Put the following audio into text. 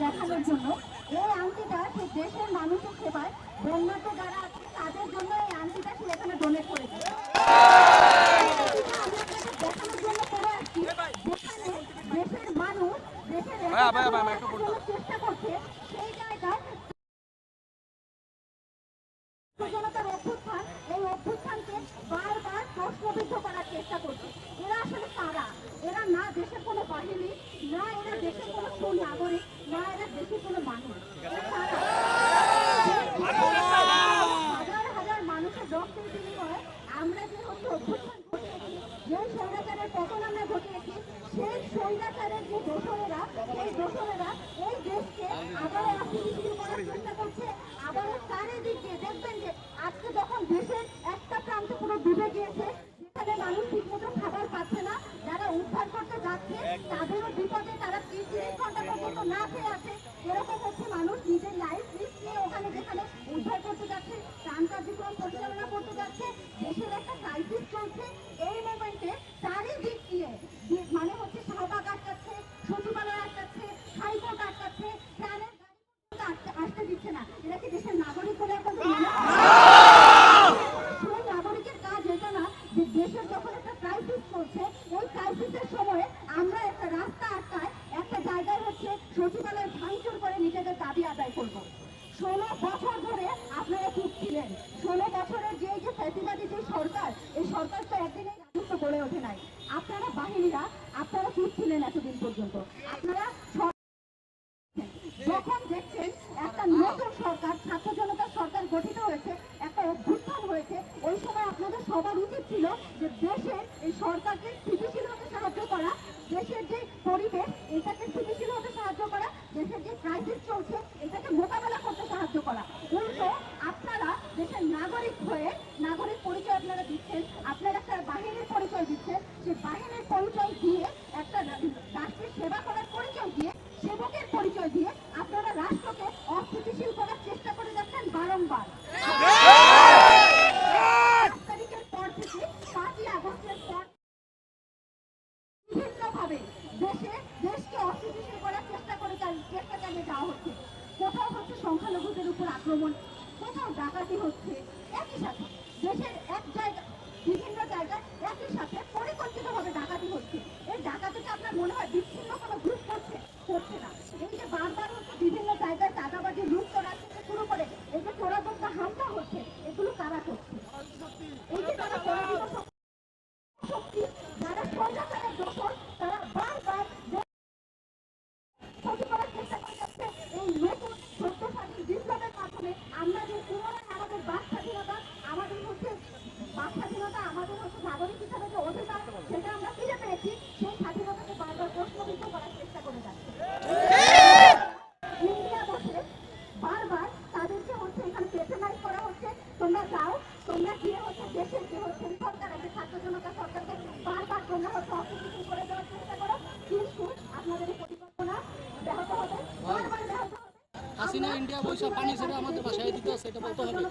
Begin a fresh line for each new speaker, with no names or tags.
দেখানোর জন্য এই আংটিটা সে দেশের মানুষের সেবায় বন্যাতে যারা আছে তাদের জন্য এই আংটিটা সে এখানে ডোনেট করেছে দেখানোর জন্য পরে দেশের মানুষ দেশের চেষ্টা করছে এরা আসলে তারা এরা না দেশের কোনো বাহিনী, না এরা দেশের কোনো সুনাগরিক না এরা দেশের কোনো মানুষ। হাজার হাজার আমরা যে ঘটিয়েছি সেই স্বৈরাচারের যে দোষরেরা সেই দোষরেরা এই দেশকে আবার অস্থিতিশীল করার চেষ্টা করছে আবার চারিদিকে দেখবেন যে আজকে যখন দেশের একটা প্রান্ত পুরো ডুবে গিয়েছে যেখানে মানুষ ঠিকমতো খাবার পাচ্ছে না যারা উদ্ধার করতে যাচ্ছে তাদেরও বিপদে তারা তিরিশ ঘণ্টা পর্যন্ত না খেয়ে আছে এরকম হচ্ছে মানুষ নিজের লাইফ রিস্ক নিয়ে ওখানে যেখানে উদ্ধার করতে যাচ্ছে ত্রাণ কার্যক্রম পরিচালনা করতে যাচ্ছে দেশের একটা ক্রাইসিস চলছে এই মোমেন্টে চারিদিক দিয়ে মানে হচ্ছে শাহবাগ আটকাচ্ছে সচিবালয় আটকাচ্ছে হাইকোর্ট আটকাচ্ছে প্রাণের গাড়ি আসতে দিচ্ছে না এরা দেশের নাগরিক বলে মনে সেই নাগরিকের কাজ এটা না যে দেশের যখন একটা ক্রাইসিস চলছে, ওই ক্রাইসিসের সময়ে আমরা একটা রাস্তা আটকায় একটা জায়গায় হচ্ছে সচিবালয় ভাঙচুর করে নিজেদের করব। ষোলো বছর ধরে আপনারা চুপ ছিলেন। ষোলো বছরের যে যে ফ্যাসিবাদী যে সরকার, এই সরকার তো একদিনে রাজত্ব গড়ে ওঠে নাই। আপনারা বাহিনীরা, আপনারা চুপ ছিলেন এতদিন পর্যন্ত। আপনারা সর- যখন দেখছেন একটা নতুন সরকার ছাত্র জনতার সরকার গঠিত হয়েছে একটা অভ্যুত্থান হয়েছে ওই সময় আপনাদের সবার উচিত ছিল যে দেশের এই সরকারকে স্থিতিশীল হতে সাহায্য করা দেশের যে পরিবেশ এটাকে স্থিতিশীল হতে সাহায্য করা দেশের যে ক্রাইসিস চলছে এটাকে মোকাবেলা করতে সাহায্য করা উল্টো আপনারা দেশের নাগরিক হয়ে নাগরিক পরিচয় আপনারা দিচ্ছেন আপনারা একটা বাহিনীর পরিচয় দিচ্ছেন সেই বাহিনীর পরিচয় দিয়ে একটা রাষ্ট্রের সেবা করার পরিচয় দিয়ে সেবকের পরিচয় দিয়ে আপনারা রাষ্ট্রকে অস্থিতিশীল করার চেষ্টা করে যাচ্ছেন বারংবার পাঁচ তারিখের পর থেকে পাঁচই আগস্টের পর বিভিন্নভাবে দেশে দেশকে অস্থিতিশীল করার চেষ্টা করে চাল- চেষ্টা চালিয়ে যাওয়া হচ্ছে কোথাও হচ্ছে সংখ্যালঘুদের উপর আক্রমণ কোথাও ডাকাতি হচ্ছে একই সাথে দেশের এক জায়গা বিভিন্ন জায়গায় একই সাথে পরিকল্পিতভাবে ডাকাতি হচ্ছে এই ডাকাতিতে আপনার মনে হয় বিচ্ছিন্ন কোনো গ্রুপ করছে করছে না এই যে বারবার হচ্ছে বিভিন্ন জায়গায় টাকাবাজি লুট করা থেকে শুরু করে এই যে চোরাগোপ্তা হামলা হচ্ছে এগুলো কারা করছে এই যে তারা পরাজিত শক্তি যারা স্বৈরাচারের দোষর তারা বারবার দেশ ক্ষতি করার চেষ্টা করে যাচ্ছে এই নতুন সত্য স্বাধীন বিপ্লবের মাধ্যমে আমরা যে পুনরায় আমাদের বাক স্বাধীনতা আমাদের হচ্ছে বাক স্বাধীনতা আমাদের হচ্ছে নাগরিক হিসাবে যে অধিকার সেটা আমরা ফিরে পেয়েছি সেই স্বাধীনতাকে বারবার প্রশ্নবিদ্ধ করার চেষ্টা করে যাচ্ছে ইন্ডিয়া বসে বারবার তাদেরকে হচ্ছে এখানে পেট্রোনাইজ করা হচ্ছে তোমরা যাও তোমরা গিয়ে হচ্ছে দেশের যে হচ্ছে সরকার আছে ছাত্র জনতা সরকারকে বারবার তোমরা হচ্ছে অস্থিতিশীল করে দেওয়ার চেষ্টা করো কিন্তু আপনাদের এই পরিকল্পনা ব্যাহত হবে বারবার ব্যাহত হবে
হাসিনা ইন্ডিয়া পয়সা পানি ছেড়ে আমাদের বাসায় দিতে আছে এটা বলতে হবে।